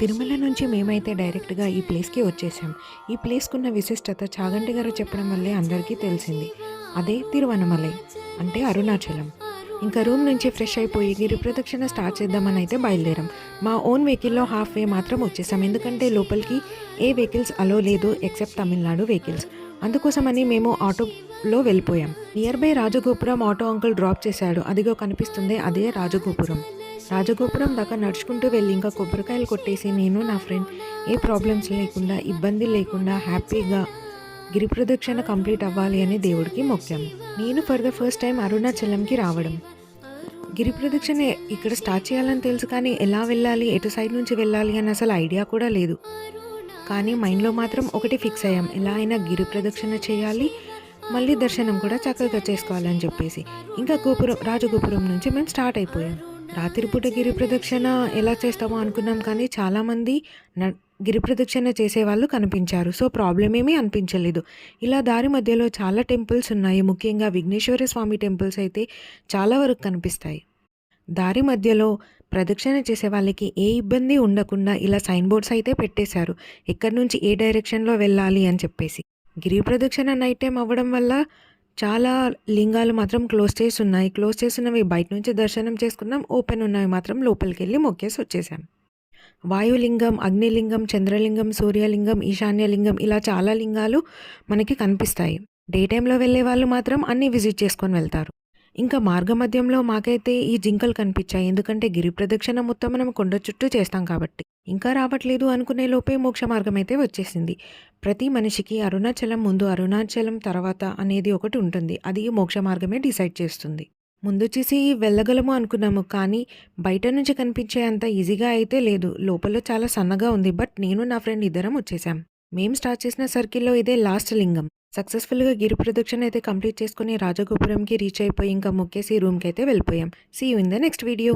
తిరుమల నుంచి మేమైతే డైరెక్ట్గా ఈ ప్లేస్కి వచ్చేసాం. ఈ ప్లేస్కున్న విశిష్టత చాగంటి గారు చెప్పడం వల్లే అందరికీ తెలిసింది. అదే తిరువనమలై అంటే అరుణాచలం. ఇంకా రూమ్ నుంచి ఫ్రెష్ అయిపోయి గిరి ప్రదక్షిణ స్టార్ట్ చేద్దామని అయితే బయలుదేరాం. మా ఓన్ వెహికల్లో హాఫ్ వే మాత్రం వచ్చేసాం. ఎందుకంటే లోపలికి ఏ వెహికల్స్ అలో లేదు ఎక్సెప్ట్ తమిళనాడు వెహికల్స్. అందుకోసమని మేము ఆటోలో వెళ్ళిపోయాం. Nearby Rajagopuram auto uncle drop చేశాడు. అదిగో కనిపిస్తుంది అదే రాజగోపురం. రాజగోపురం దాకా నడుచుకుంటూ వెళ్ళి ఇంకా కొబ్బరికాయలు కొట్టేసి నేను నా ఫ్రెండ్ ఏ ప్రాబ్లమ్స్ లేకుండా ఇబ్బంది లేకుండా హ్యాపీగా గిరి ప్రదక్షిణ కంప్లీట్ అవ్వాలి అని దేవుడికి మొక్కాము నేను ఫర్ ద ఫస్ట్ టైం అరుణాచలంకి రావడం. గిరి ప్రదక్షిణ ఇక్కడ స్టార్ట్ చేయాలని తెలుసు కానీ ఎలా వెళ్ళాలి ఎటు సైడ్ నుంచి వెళ్ళాలి అని అసలు ఐడియా కూడా లేదు. కానీ మైండ్లో మాత్రం ఒకటి ఫిక్స్ అయ్యాం. ఎలా అయినా గిరి ప్రదక్షిణ చేయాలి మళ్ళీ దర్శనం కూడా చక్కగా చేసుకోవాలని చెప్పేసి. ఇంకా గోపురం రాజగోపురం నుంచి మేము స్టార్ట్ అయిపోయాం. రాత్రిపూట గిరి ప్రదక్షిణ ఎలా చేస్తామో అనుకున్నాం కానీ చాలామంది న గిరి ప్రదక్షిణ చేసేవాళ్ళు కనిపించారు. సో ప్రాబ్లం ఏమీ అనిపించలేదు. ఇలా దారి మధ్యలో చాలా టెంపుల్స్ ఉన్నాయి. ముఖ్యంగా విఘ్నేశ్వర స్వామి టెంపుల్స్ అయితే చాలా వరకు కనిపిస్తాయి. దారి మధ్యలో ప్రదక్షిణ చేసే వాళ్ళకి ఏ ఇబ్బంది ఉండకుండా ఇలా సైన్ బోర్డ్స్ అయితే పెట్టేశారు. ఎక్కడి నుంచి ఏ డైరెక్షన్లో వెళ్ళాలి అని చెప్పేసి. గిరి ప్రదక్షిణ నైట్ టైం అవ్వడం వల్ల చాలా లింగాలు మాత్రం క్లోజ్ చేసి ఉన్నాయి క్లోజ్ చేసినవి బయట నుంచి దర్శనం చేసుకున్నాం. ఓపెన్ ఉన్నవి మాత్రం లోపలికి వెళ్ళి మొక్కేసి వచ్చేసాం. వాయులింగం అగ్నిలింగం చంద్రలింగం సూర్యలింగం ఈశాన్యలింగం ఇలా చాలా లింగాలు మనకి కనిపిస్తాయి. డే టైంలో వెళ్ళే వాళ్ళు మాత్రం అన్నీ విజిట్ చేసుకొని వెళ్తారు. ఇంకా మార్గ మధ్యంలో మాకైతే ఈ జింకలు కనిపించాయి. ఎందుకంటే గిరి ప్రదక్షిణ మొత్తం మనం కొండ చుట్టూ చేస్తాం కాబట్టి. ఇంకా రావట్లేదు అనుకునే లోపే మోక్ష మార్గం అయితే వచ్చేసింది. ప్రతి మనిషికి అరుణాచలం ముందు అరుణాచలం తర్వాత అనేది ఒకటి ఉంటుంది. అది మోక్ష మార్గమే డిసైడ్ చేస్తుంది. ముందు చూసి వెళ్ళగలము అనుకున్నాము కానీ బయట నుంచి కనిపించే అంత ఈజీగా అయితే లేదు. లోపల చాలా సన్నగా ఉంది. బట్ నేను నా ఫ్రెండ్ ఇద్దరం వచ్చేసాం. మేము స్టార్ట్ చేసిన సర్కిల్లో ఇదే లాస్ట్ లింగం. సక్సెస్ఫుల్గా గిరి ప్రదక్షిణ అయితే కంప్లీట్ చేసుకుని రాజగోపురంకి రీచ్ అయిపోయి ఇంకా మొక్కేసి రూమ్కి అయితే వెళ్ళిపోయాం. See you in the next video